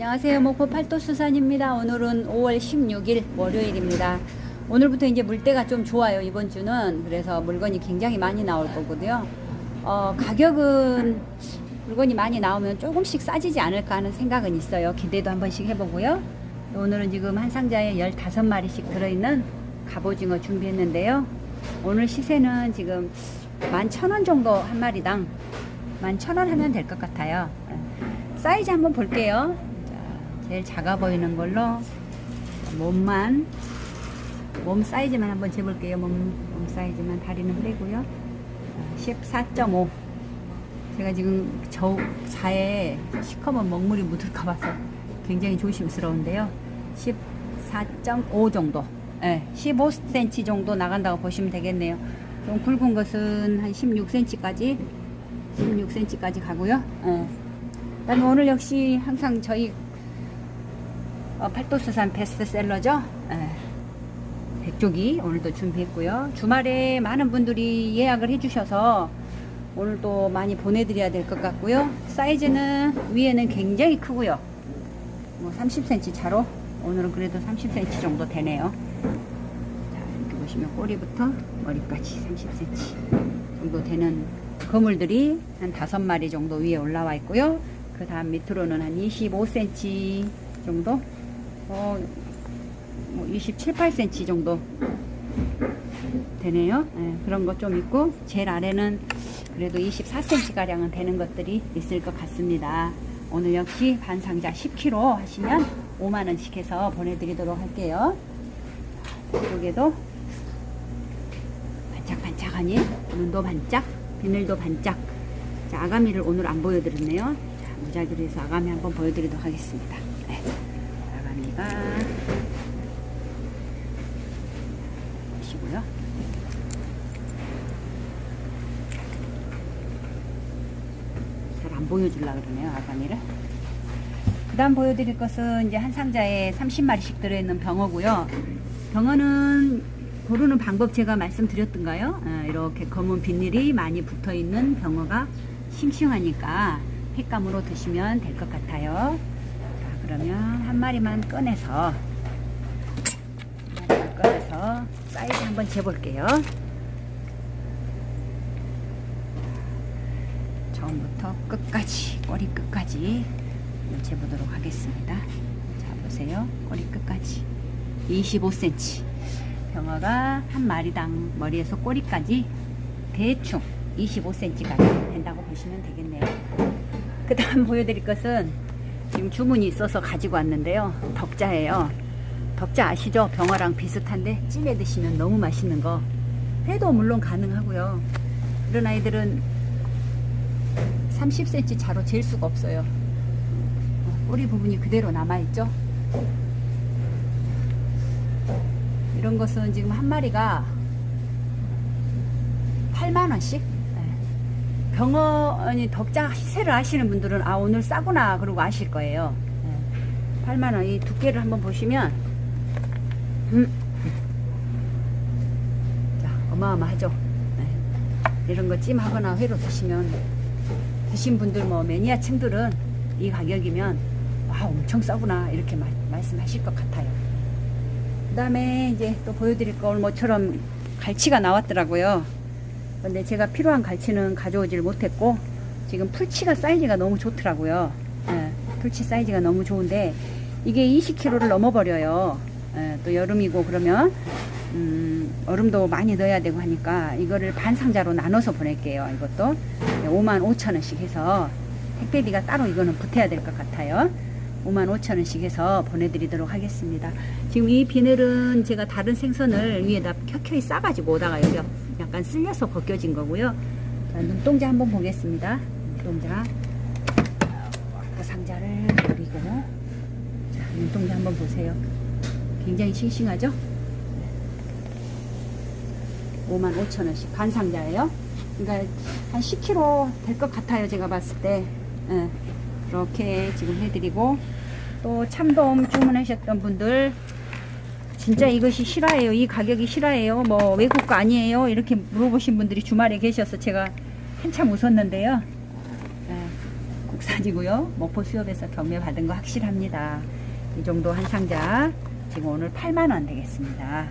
안녕하세요. 목포 팔도수산입니다. 오늘은 5월 16일 월요일입니다. 오늘부터 이제 물때가 좀 좋아요. 이번 주는. 그래서 물건이 굉장히 많이 나올 거거든요. 어, 가격은 물건이 많이 나오면 조금씩 싸지지 않을까 하는 생각은 있어요. 기대도 한 번씩 해보고요. 오늘은 지금 한 상자에 15마리씩 들어있는 갑오징어 준비했는데요. 오늘 시세는 지금 11,000원 정도 한 마리당 11,000원 하면 될 것 같아요. 사이즈 한번 볼게요. 자, 제일 작아 보이는 걸로 몸만 몸 사이즈만 한번 재볼게요. 몸, 몸 사이즈만 다리는 빼고요. 14.5 제가 지금 저 자에 시커먼 먹물이 묻을까 봐서 굉장히 조심스러운데요. 14.5 정도. 네, 15cm 정도 나간다고 보시면 되겠네요. 좀 굵은 것은 한 16cm까지 16cm까지 가고요. 네. 오늘 역시 항상 저희 어, 팔도수산 베스트셀러죠. 예. 백조기 오늘도 준비했고요. 주말에 많은 분들이 예약을 해주셔서 오늘도 많이 보내드려야 될 것 같고요. 사이즈는 위에는 굉장히 크고요. 뭐 30cm 차로 오늘은 그래도 30cm 정도 되네요. 자 이렇게 보시면 꼬리부터 머리까지 30cm 정도 되는 거물들이 한 다섯 마리 정도 위에 올라와 있고요. 그 다음 밑으로는 한 25cm 정도, 어, 뭐 27, 8cm 정도 되네요. 예, 그런 것 좀 있고, 제일 아래는 그래도 24cm 가량은 되는 것들이 있을 것 같습니다. 오늘 역시 반상자 10kg 하시면 5만원씩 해서 보내드리도록 할게요. 이쪽에도 반짝반짝하니, 눈도 반짝, 비늘도 반짝. 자, 아가미를 오늘 안 보여드렸네요. 자, 무작위로 해서 아가미 한번 보여드리도록 하겠습니다. 네. 아가미가 보시고요. 잘 안 보여주려고 그러네요, 아가미를. 그 다음 보여드릴 것은 이제 한 상자에 30마리씩 들어있는 병어고요. 병어는 고르는 방법 제가 말씀드렸던가요? 어, 이렇게 검은 비닐이 많이 붙어 있는 병어가 싱싱하니까 횟감으로 드시면 될 것 같아요. 자, 그러면 한 마리만 꺼내서 한 마리만 꺼내서 사이즈 한번 재볼게요. 처음부터 끝까지 꼬리 끝까지 재보도록 하겠습니다. 자 보세요, 꼬리 끝까지 25cm. 병어가 한 마리당 머리에서 꼬리까지 대충 25cm가 된다고 보시면 되겠네요. 그 다음 보여드릴 것은 지금 주문이 있어서 가지고 왔는데요. 덕자예요. 덕자 아시죠? 병어랑 비슷한데 찜해 드시면 너무 맛있는 거. 회도 물론 가능하고요. 이런 아이들은 30cm 차로 잴 수가 없어요. 꼬리 부분이 그대로 남아있죠? 이런 것은 지금 한 마리가 8만원씩? 아니, 덕장 시세를 아시는 분들은 아, 오늘 싸구나. 그러고 아실 거예요. 8만 원. 이 두께를 한번 보시면, 음. 자, 어마어마하죠? 네. 이런 거 찜하거나 회로 드시면, 드신 분들 뭐 매니아층들은 이 가격이면, 와, 엄청 싸구나. 이렇게 마, 말씀하실 것 같아요. 그 다음에 이제 또 보여드릴 거 오늘 모처럼 갈치가 나왔더라고요. 근데 제가 필요한 갈치는 가져오질 못했고 지금 풀치가 사이즈가 너무 좋더라고요. 예, 풀치 사이즈가 너무 좋은데 이게 20kg를 넘어버려요. 예, 또 여름이고 그러면 음, 얼음도 많이 넣어야 되고 하니까 이거를 반 상자로 나눠서 보낼게요. 이것도 5만 5천 원씩 해서 택배비가 따로 이거는 붙어야 될 것 같아요. 5만 5천 원씩 해서 보내드리도록 하겠습니다. 지금 이 비늘은 제가 다른 생선을 위에다 켜켜이 싸가지고 오다가 여기 약간 쓸려서 벗겨진 거고요. 자, 눈동자 한번 보겠습니다. 눈동자. 그 상자를 버리고. 자, 눈동자 한번 보세요. 굉장히 싱싱하죠? 5만 5천 원씩 반 상자예요. 그러니까 한 10kg 될 것 같아요. 제가 봤을 때. 예, 이렇게 지금 해드리고 또 참돔 주문하셨던 분들 진짜 이것이 실화예요. 이 가격이 실화예요. 뭐 외국 거 아니에요. 이렇게 물어보신 분들이 주말에 계셔서 제가 한참 웃었는데요. 예, 국산이고요. 목포 수협에서 경매 받은 거 확실합니다. 이 정도 한 상자 지금 오늘 8만 원 되겠습니다.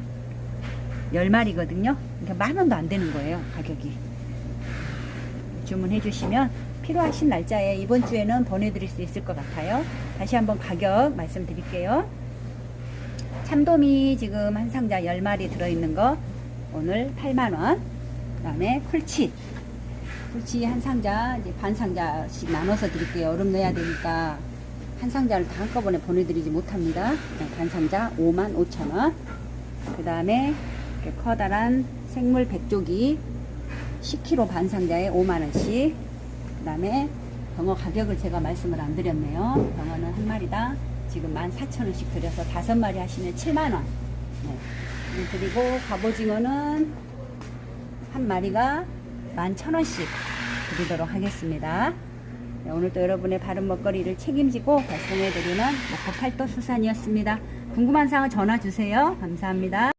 10마리거든요. 그러니까 만 원도 안 되는 거예요, 가격이. 주문해 주시면 필요하신 날짜에 이번 주에는 보내드릴 수 있을 것 같아요. 다시 한번 가격 말씀드릴게요. 참돔이 지금 한 상자 10마리 들어있는 거 오늘 8만원. 그 다음에 쿨치. 쿨치 한 상자, 이제 반 상자씩 나눠서 드릴게요. 얼음 넣어야 되니까 한 상자를 다 한꺼번에 보내드리지 못합니다. 네, 반 상자 5만 5천원. 그 다음에 커다란 생물 백조기 10kg 반 상자에 5만원씩. 그 다음에 병어 가격을 제가 말씀을 안 드렸네요. 병어는 한 마리당 지금 14,000원씩 드려서 다섯 마리 하시면 7만원. 네. 그리고 갑오징어는 한 마리가 11,000원씩 드리도록 하겠습니다. 네, 오늘도 여러분의 바른 먹거리를 책임지고 발송해드리는 목포 팔도 수산이었습니다. 궁금한 사항 전화 주세요. 감사합니다.